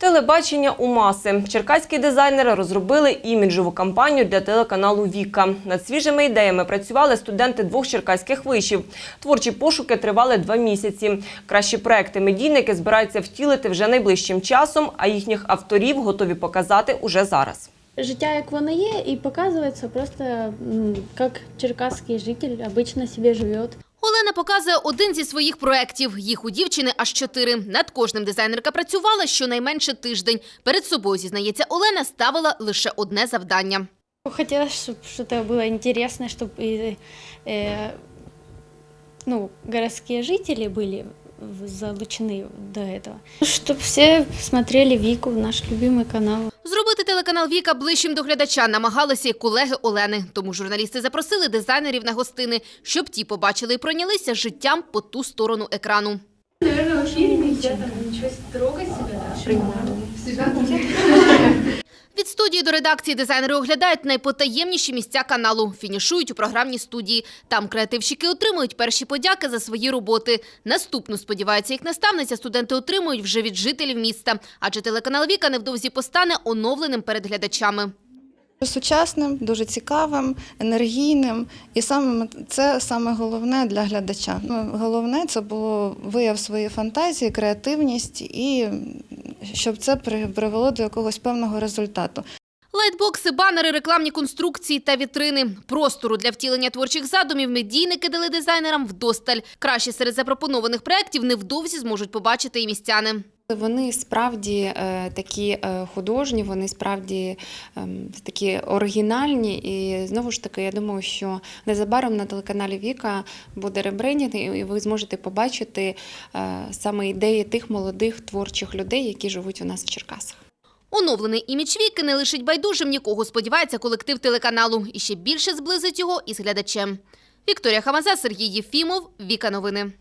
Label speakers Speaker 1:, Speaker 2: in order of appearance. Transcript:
Speaker 1: Телебачення у маси. Черкаські дизайнери розробили іміджову кампанію для телеканалу Віка. Над свіжими ідеями працювали студенти двох черкаських вишів. Творчі пошуки тривали два місяці. Кращі проекти медійники збираються втілити вже найближчим часом, а їхніх авторів готові показати уже зараз.
Speaker 2: Життя, як воно є, і показується просто як черкаський житель обично себе живе.
Speaker 3: Олена показує один зі своїх проєктів. Їх у дівчини аж чотири. Над кожним дизайнерка працювала щонайменше тиждень. Перед собою, зізнається Олена, ставила лише одне завдання.
Speaker 2: Хотілося, щоб щось було інтересне, щоб і, і, ну, городські жителі були залучені до этого. Щоб всі смотрели Віку, наш любимий канал.
Speaker 3: Зробити телеканал Віка ближчим до глядача намагалися й колеги Олени. Тому журналісти запросили дизайнерів на гостини, щоб ті побачили і пройнялися життям по ту сторону екрану. Від студії до редакції дизайнери оглядають найпотаємніші місця каналу, фінішують у програмній студії. Там креативщики отримують перші подяки за свої роботи. Наступну, сподівається, як наставниця, студенти отримують вже від жителів міста. Адже телеканал Віка невдовзі постане оновленим перед глядачами.
Speaker 4: Сучасним, дуже цікавим, енергійним, і саме це саме головне для глядача. Ну, Головне це було вияв своєї фантазії, креативність і щоб це при- привело до якогось певного результату.
Speaker 3: Лайтбокси, банери, рекламні конструкції та вітрини. Простору для втілення творчих задумів медійники дали дизайнерам вдосталь. Краще серед запропонованих проєктів невдовзі зможуть побачити і містяни.
Speaker 5: Вони справді е, такі е, художні, вони справді ем, такі оригінальні. І знову ж таки, я думаю, що незабаром на телеканалі Віка буде ребрендінг, і ви зможете побачити е, саме ідеї тих молодих творчих людей, які живуть у нас в Черкасах.
Speaker 3: Оновлений імідж Віки не лишить байдужим нікого, сподівається колектив телеканалу. І ще більше зблизить його із глядачем. Вікторія Хамаза, Сергій Єфімов, Віка Новини.